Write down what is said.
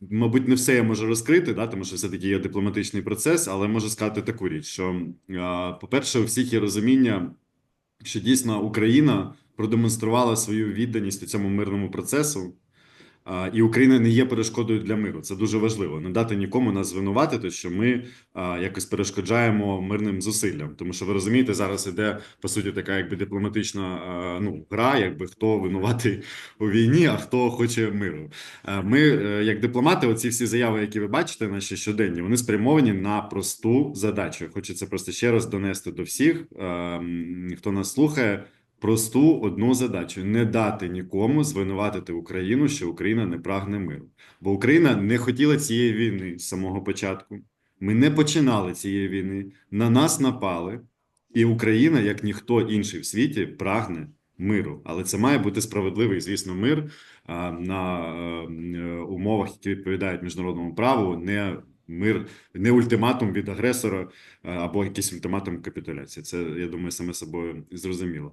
Мабуть, не все я можу розкрити, да, тому що все-таки є дипломатичний процес, але можу сказати таку річ, що, по-перше, у всіх є розуміння, що дійсно Україна продемонструвала свою відданість у цьому мирному процесу, і Україна не є перешкодою для миру. Це дуже важливо. Не дати нікому нас звинуватити, що ми якось перешкоджаємо мирним зусиллям. Тому що ви розумієте, зараз іде по суті така якби дипломатична ну, гра, якби хто винуватий у війні, а хто хоче миру. Ми, е, як дипломати, оці всі заяви, які ви бачите, наші щоденні, вони спрямовані на просту задачу. Хочеться просто ще раз донести до всіх, е, хто нас слухає. Просту одну задачу: не дати нікому звинуватити Україну, що Україна не прагне миру. Бо Україна не хотіла цієї війни з самого початку. Ми не починали цієї війни. На нас напали, і Україна, як ніхто інший в світі, прагне миру. Але це має бути справедливий, звісно, мир на е, умовах, які відповідають міжнародному праву, не мир, не ультиматум від агресора або якийсь ультиматум капітуляції. Це я думаю, саме собою зрозуміло.